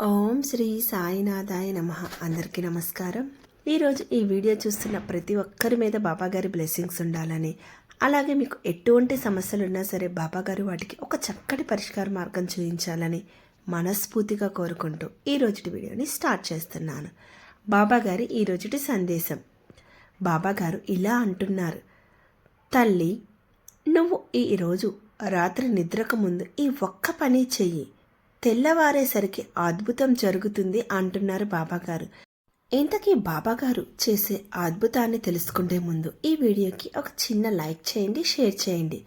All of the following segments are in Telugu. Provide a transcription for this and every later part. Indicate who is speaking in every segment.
Speaker 1: ఓం శ్రీ సాయినాథాయ నమ. అందరికీ నమస్కారం. ఈరోజు ఈ వీడియో చూస్తున్న ప్రతి ఒక్కరి మీద బాబాగారి బ్లెస్సింగ్స్ ఉండాలని అలాగే మీకు ఎటువంటి సమస్యలు ఉన్నా సరే బాబాగారు వాటికి ఒక చక్కటి పరిష్కార మార్గం చూపించాలని మనస్ఫూర్తిగా కోరుకుంటూ ఈ రోజుటి వీడియోని స్టార్ట్ చేస్తున్నాను. బాబాగారి ఈ రోజుటి సందేశం. బాబాగారు ఇలా అంటున్నారు. తల్లి నువ్వు ఈరోజు రాత్రి నిద్రకు ముందు ఈ ఒక్క పని చెయ్యి. తెల్లవారేసరికి అద్భుతం జరుగుతుంది అంటున్నారు బాబాగారు. ఇంతకీ బాబాగారు చేసే అద్భుతాన్ని తెలుసుకుంటే ముందు ఈ వీడియోకి ఒక చిన్న లైక్ చేయండి షేర్ చేయండి.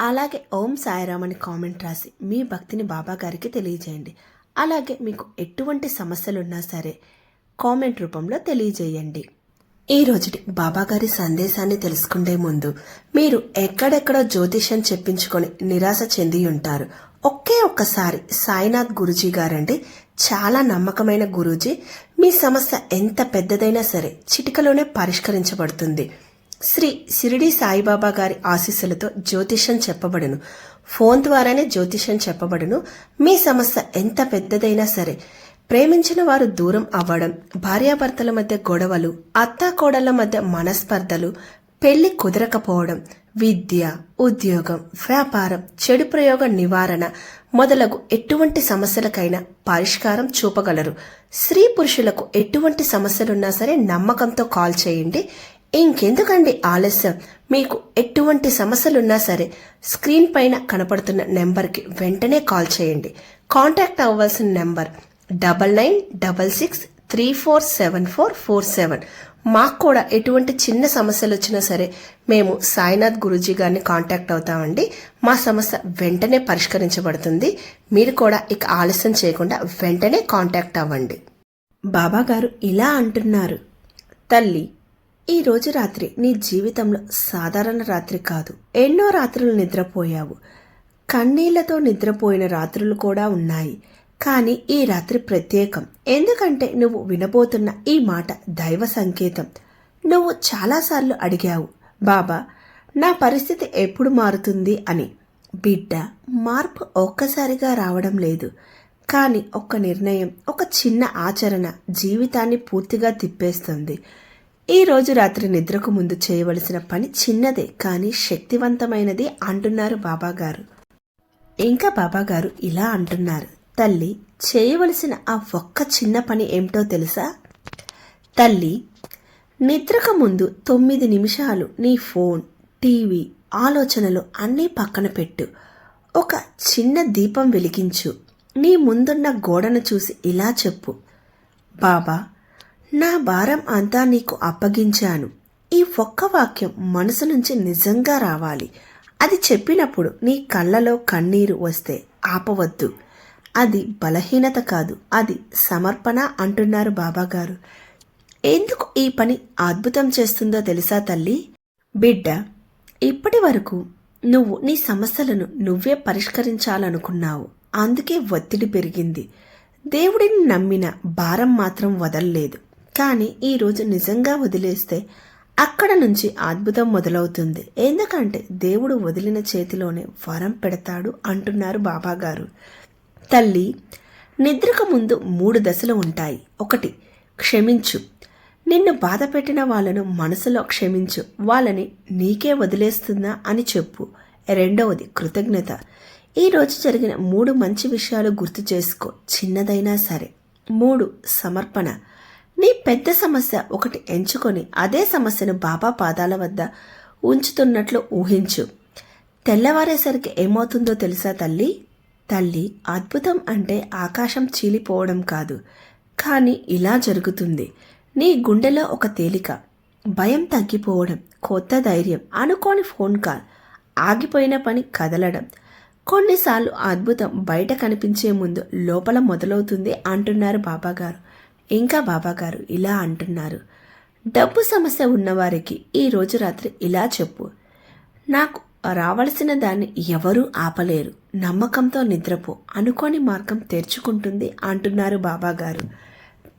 Speaker 1: అలాగే ఓం సాయిరామ్ అని కామెంట్ రాసి మీ భక్తిని బాబాగారికి తెలియజేయండి. అలాగే మీకు ఎటువంటి సమస్యలున్నా సరే కామెంట్ రూపంలో తెలియజేయండి. ఈ రోజుటి బాబాగారి సందేశాన్ని తెలుసుకుండే ముందు మీరు ఎక్కడెక్కడో జ్యోతిష్యం చెప్పించుకొని నిరాశ చెంది ఉంటారు. ఒకే ఒక్కసారి సాయినాథ్ గురూజీ గారండి చాలా నమ్మకమైన గురూజీ. మీ సమస్య ఎంత పెద్దదైనా సరే చిటికలోనే పరిష్కరించబడుతుంది. శ్రీ సిరిడి సాయిబాబా గారి ఆశీస్సులతో జ్యోతిష్యం చెప్పబడును. ఫోన్ ద్వారానే జ్యోతిష్యం చెప్పబడును. మీ సమస్య ఎంత పెద్దదైనా సరే ప్రేమించిన వారు దూరం అవ్వడం భార్యాభర్తల మధ్య గొడవలు అత్తాకోడళ్ళ మధ్య మనస్పర్ధలు పెళ్ళి కుదరకపోవడం విద్య ఉద్యోగం వ్యాపారం చెడు ప్రయోగ నివారణ మొదలగు ఎటువంటి సమస్యలకైనా పరిష్కారం చూపగలరు. స్త్రీ పురుషులకు ఎటువంటి సమస్యలున్నా సరే నమ్మకంతో కాల్ చేయండి. ఇంకెందుకండి ఆలస్యం? మీకు ఎటువంటి సమస్యలున్నా సరే స్క్రీన్ పైన కనపడుతున్న నెంబర్కి వెంటనే కాల్ చేయండి. కాంటాక్ట్ అవ్వాల్సిన number double nine double six three four seven four four seven. మాకు కూడా ఎటువంటి చిన్న సమస్యలు వచ్చినా సరే మేము సాయినాథ్ గురూజీ గారిని కాంటాక్ట్ అవుతామండి. మా సమస్య వెంటనే పరిష్కరించబడుతుంది. మీరు కూడా ఇక ఆలస్యం చేయకుండా వెంటనే కాంటాక్ట్ అవ్వండి. బాబా గారు ఇలా అంటున్నారు. తల్లి ఈరోజు రాత్రి నీ జీవితంలో సాధారణ రాత్రి కాదు. ఎన్నో రాత్రులు నిద్రపోయావు. కన్నీళ్ళతో నిద్రపోయిన రాత్రులు కూడా ఉన్నాయి. కానీ ఈ రాత్రి ప్రత్యేకం. ఎందుకంటే నువ్వు వినబోతున్న ఈ మాట దైవ సంకేతం. నువ్వు చాలాసార్లు అడిగావు బాబా నా పరిస్థితి ఎప్పుడు మారుతుంది? అని. బిడ్డ మార్పు ఒక్కసారిగా రావడం లేదు. కానీ ఒక నిర్ణయం ఒక చిన్న ఆచరణ జీవితాన్ని పూర్తిగా తిప్పేస్తుంది. ఈ రోజు రాత్రి నిద్రకు ముందు చేయవలసిన పని చిన్నదే కానీ శక్తివంతమైనది అంటున్నారు బాబాగారు. ఇంకా బాబాగారు ఇలా అంటున్నారు. తల్లి చేయవలసిన ఆ ఒక్క చిన్న పని ఏమిటో తెలుసా? తల్లి నిద్రకు ముందు తొమ్మిది నిమిషాలు నీ ఫోన్ టీవీ ఆలోచనలు అన్నీ పక్కన పెట్టు. ఒక చిన్న దీపం వెలిగించు. నీ ముందున్న గోడను చూసి ఇలా చెప్పు. బాబా నా భారం అంతా నీకు అప్పగించాను. ఈ ఒక్క వాక్యం మనసు నుంచి నిజంగా రావాలి. అది చెప్పినప్పుడు నీ కళ్ళలో కన్నీరు వస్తే ఆపవద్దు. అది బలహీనత కాదు అది సమర్పణ అంటున్నారు బాబాగారు. ఎందుకు ఈ పని అద్భుతం చేస్తుందో తెలుసా తల్లి? బిడ్డ ఇప్పటి వరకు నువ్వు నీ సమస్యలను నువ్వే పరిష్కరించాలనుకున్నావు. అందుకే ఒత్తిడి పెరిగింది. దేవుడిని నమ్మిన భారం మాత్రం వదలలేదు. కానీ ఈరోజు నిజంగా వదిలేస్తే అక్కడ నుంచి అద్భుతం మొదలవుతుంది. ఎందుకంటే దేవుడు వదిలిన చేతిలోనే వరం పెడతాడు అంటున్నారు బాబాగారు. తల్లి నిద్రకు ముందు మూడు దశలు ఉంటాయి. ఒకటి క్షమించు. నిన్ను బాధ పెట్టిన వాళ్ళను మనసులో క్షమించు. వాళ్ళని నీకే వదిలేస్తుందా అని చెప్పు. రెండవది కృతజ్ఞత. ఈరోజు జరిగిన మూడు మంచి విషయాలు గుర్తు చేసుకో. చిన్నదైనా సరే. మూడు సమర్పణ. నీ పెద్ద సమస్య ఒకటి ఎంచుకొని అదే సమస్యను బాబా పాదాల వద్ద ఉంచుతున్నట్లు ఊహించు. తెల్లవారేసరికి ఏమవుతుందో తెలుసా తల్లి? తల్లి అద్భుతం అంటే ఆకాశం చీలిపోవడం కాదు. కానీ ఇలా జరుగుతుంది. నీ గుండెలో ఒక తేలిక. భయం తగ్గిపోవడం కొత్త ధైర్యం అనుకోని ఫోన్ కాల్ ఆగిపోయిన పని కదలడం. కొన్నిసార్లు అద్భుతం బయట కనిపించే ముందు లోపల మొదలవుతుంది అంటున్నారు బాబాగారు. ఇంకా బాబాగారు ఇలా అంటున్నారు. డబ్బు సమస్య ఉన్నవారికి ఈ రోజు రాత్రి ఇలా చెప్పు. నాకు రావలసిన దాన్ని ఎవరూ ఆపలేరు. నమ్మకంతో నిద్రపో. అనుకోని మార్గం తెరుచుకుంటుంది అంటున్నారు బాబాగారు.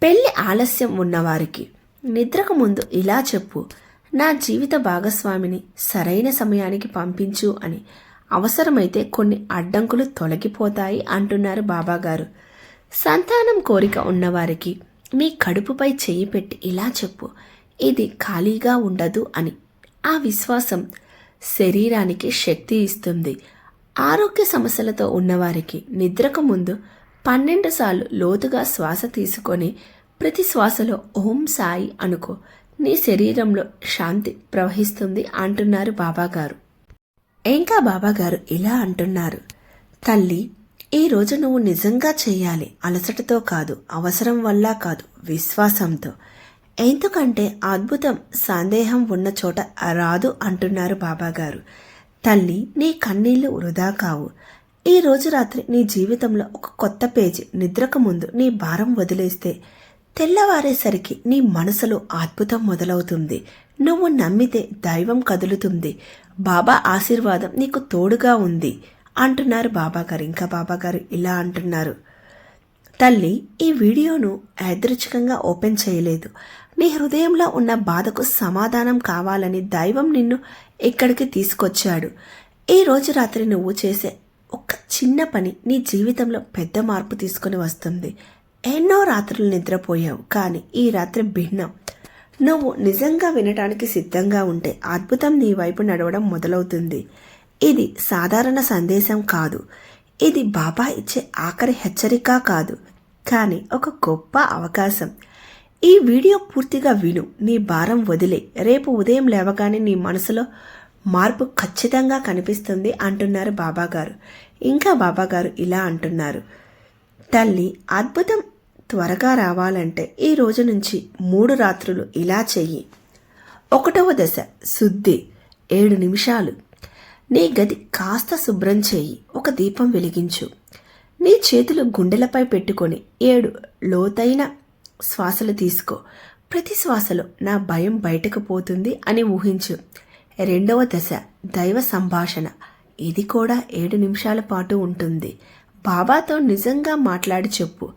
Speaker 1: పెళ్ళి ఆలస్యం ఉన్నవారికి. నిద్రకు ముందు ఇలా చెప్పు. నా జీవిత భాగస్వామిని సరైన సమయానికి పంపించు అని. అవసరమైతే కొన్ని అడ్డంకులు తొలగిపోతాయి అంటున్నారు బాబాగారు. సంతానం కోరిక ఉన్నవారికి మీ కడుపుపై చేయి పెట్టి ఇలా చెప్పు. ఇది ఖాళీగా ఉండదు అని. ఆ విశ్వాసం శరీరానికి శక్తి ఇస్తుంది. ఆరోగ్య సమస్యలతో ఉన్నవారికి నిద్రకు ముందు పన్నెండు సార్లు లోతుగా శ్వాస తీసుకొని ప్రతి శ్వాసలో ఓం సాయి అనుకో నీ శరీరంలో శాంతి ప్రవహిస్తుంది అంటున్నారు బాబాగారు. ఇంకా బాబాగారు ఇలా అంటున్నారు? తల్లి ఈ రోజు నువ్వు నిజంగా చేయాలి అలసటతో కాదు అవసరం వల్ల కాదు విశ్వాసంతో. ఎందుకంటే అద్భుతం సందేహం ఉన్న చోట రాదు అంటున్నారు బాబాగారు. తల్లి నీ కన్నీళ్ళు వృధా కావు. ఈ రోజు రాత్రి నీ జీవితంలో ఒక కొత్త పేజీ నిద్రకు ముందు నీ భారం వదిలేస్తే తెల్లవారేసరికి నీ మనసులో అద్భుతం మొదలవుతుంది. నువ్వు నమ్మితే దైవం కదులుతుంది. బాబా ఆశీర్వాదం నీకు తోడుగా ఉంది అంటున్నారు బాబాగారు. ఇంకా బాబాగారు ఇలా అంటున్నారు. తల్లి ఈ వీడియోను యాదృచ్ఛికంగా ఓపెన్ చేయలేదు. నీ హృదయంలో ఉన్న బాధకు సమాధానం కావాలని దైవం నిన్ను ఇక్కడికి తీసుకొచ్చాడు. ఈ రోజు రాత్రి నువ్వు చేసే ఒక చిన్న పని నీ జీవితంలో పెద్ద మార్పు తీసుకొని వస్తుంది. ఎన్నో రాత్రులు నిద్రపోయావు కానీ ఈ రాత్రి భిన్నం. నువ్వు నిజంగా వినటానికి సిద్ధంగా ఉంటే అద్భుతం నీ వైపు నడవడం మొదలవుతుంది. ఇది సాధారణ సందేశం కాదు. ఇది బాబా ఇచ్చే ఆఖరి హెచ్చరిక కాదు కానీ ఒక గొప్ప అవకాశం. ఈ వీడియో పూర్తిగా విను. నీ భారం వదిలే. రేపు ఉదయం లేవగానే నీ మనసులో మార్పు ఖచ్చితంగా కనిపిస్తుంది అంటున్నారు బాబాగారు. ఇంకా బాబాగారు ఇలా అంటున్నారు. తల్లి అద్భుతం త్వరగా రావాలంటే ఈ రోజు నుంచి మూడు రాత్రులు ఇలా చెయ్యి. ఒకటవ దశ శుద్ధి. ఏడు నిమిషాలు. నీ గది కాస్త శుభ్రం చేయి. ఒక దీపం వెలిగించు. నీ చేతులు గుండెలపై పెట్టుకొని ఏడు లోతైన శ్వాసలు తీసుకో. ప్రతి శ్వాసలో నా భయం బయటకు పోతుంది అని ఊహించు. రెండవ దశ దైవ సంభాషణ. ఇది కూడా ఏడు నిమిషాల పాటు ఉంటుంది. బాబాతో నిజంగా మాట్లాడి చెప్పు.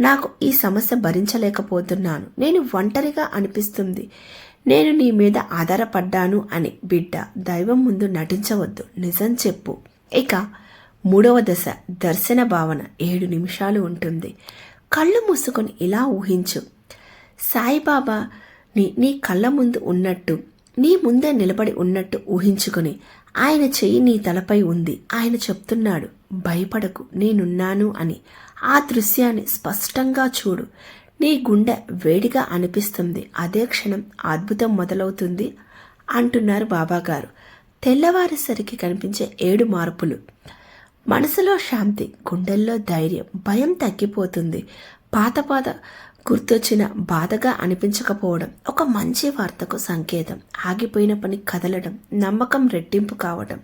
Speaker 1: నాకు ఈ సమస్య భరించలేకపోతున్నాను. నేను ఒంటరిగా అనిపిస్తుంది. నేను నీ మీద ఆధారపడ్డాను అని బిడ్డ దైవం ముందు నటించవద్దు. నిజం చెప్పు. ఇక మూడవ దశ దర్శన భావన ఏడు నిమిషాలు ఉంటుంది. కళ్ళు మూసుకొని ఇలా ఊహించు. సాయిబాబా నీ నీ కళ్ళ ముందు ఉన్నట్టు నీ ముందే నిలబడి ఉన్నట్టు ఊహించుకొని ఆయన చెయ్యి నీ తలపై ఉంది. ఆయన చెప్తున్నాడు భయపడకు నేనున్నాను అని. ఆ దృశ్యాన్ని స్పష్టంగా చూడు. నీ గుండె వేడిగా అనిపిస్తుంది. అదే క్షణం అద్భుతం మొదలవుతుంది అంటున్నారు బాబాగారు. తెల్లవారేసరికి కనిపించే ఏడు మార్పులు. మనసులో శాంతి గుండెల్లో ధైర్యం భయం తగ్గిపోతుంది. పాత పాత గుర్తొచ్చిన బాధగా అనిపించకపోవడం ఒక మంచి వార్తకు సంకేతం. ఆగిపోయిన పని కదలడం నమ్మకం రెట్టింపు కావడం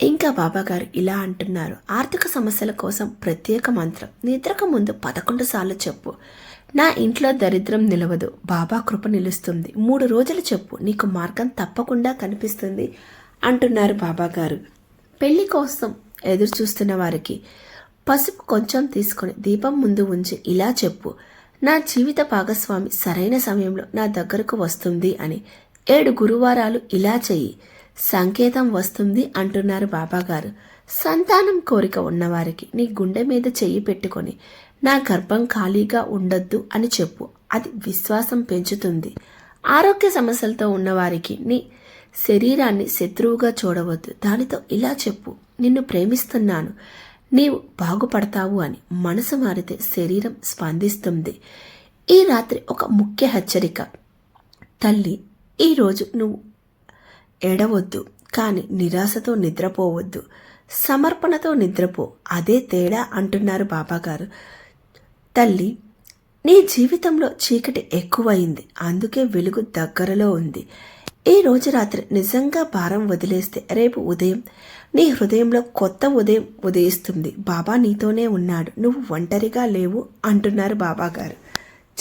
Speaker 1: ఇంకా బాబాగారు ఇలా అంటున్నారు. ఆర్థిక సమస్యల కోసం ప్రత్యేక మంత్రం. నిద్రకు ముందు పదకొండు సార్లు చెప్పు. నా ఇంట్లో దరిద్రం నిలవదు. బాబా కృప నిలుస్తుంది. మూడు రోజులు చెప్పు. నీకు మార్గం తప్పకుండా కనిపిస్తుంది అంటున్నారు బాబాగారు. పెళ్ళి కోసం ఎదురు చూస్తున్న వారికి పసుపు కొంచెం తీసుకొని దీపం ముందు ఉంచి ఇలా చెప్పు. నా జీవిత భాగస్వామి సరైన సమయంలో నా దగ్గరకు వస్తుంది అని. ఏడు గురువారాలు ఇలా చెయ్యి. సంకేతం వస్తుంది అంటున్నారు బాబాగారు. సంతానం కోరిక ఉన్నవారికి నీ గుండె మీద చెయ్యి పెట్టుకొని నా గర్భం ఖాళీగా ఉండొద్దు అని చెప్పు. అది విశ్వాసం పెంచుతుంది. ఆరోగ్య సమస్యలతో ఉన్నవారికి నీ శరీరాన్ని శత్రువుగా చూడవద్దు. దానితో ఇలా చెప్పు నిన్ను ప్రేమిస్తున్నాను నీవు బాగుపడతావు అని మనసు మారితే శరీరం స్పందిస్తుంది. ఈ రాత్రి ఒక ముఖ్య హెచ్చరిక. తల్లి ఈరోజు నువ్వు ఎడవద్దు. కానీ నిరాశతో నిద్రపోవద్దు. సమర్పణతో నిద్రపో. అదే తేడా అంటున్నారు బాబాగారు. తల్లి నీ జీవితంలో చీకటి ఎక్కువైంది. అందుకే వెలుగు దగ్గరలో ఉంది. ఈ రోజు రాత్రి నిజంగా భారం వదిలేస్తే రేపు ఉదయం నీ హృదయంలో కొత్త ఉదయం ఉదయిస్తుంది. బాబా నీతోనే ఉన్నాడు. నువ్వు ఒంటరిగా లేవు అంటున్నారు బాబాగారు.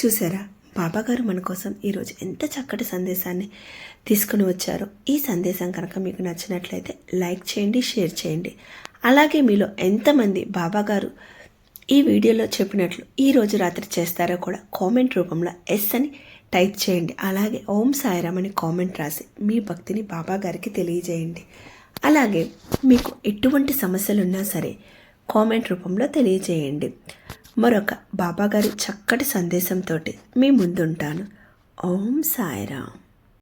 Speaker 1: చూసారా బాబాగారు మన కోసం ఈరోజు ఎంత చక్కటి సందేశాన్ని తీసుకుని వచ్చారో ఈ సందేశం కనుక మీకు నచ్చినట్లయితే లైక్ చేయండి షేర్ చేయండి. అలాగే మీలో ఎంతమంది బాబాగారు ఈ వీడియోలో చెప్పినట్లు ఈ రోజు రాత్రి చేస్తారో కూడా కామెంట్ రూపంలో ఎస్ అని టైప్ చేయండి. అలాగే ఓం సాయిరామ్ అని కామెంట్ రాసి మీ భక్తిని బాబా గారికి తెలియజేయండి. అలాగే మీకు ఎటువంటి సమస్యలున్నా సరే కామెంట్ రూపంలో తెలియజేయండి. మరొక బాబాగారి చక్కటి సందేశంతో మీ ముందుంటాను. ఓం సాయిరామ్.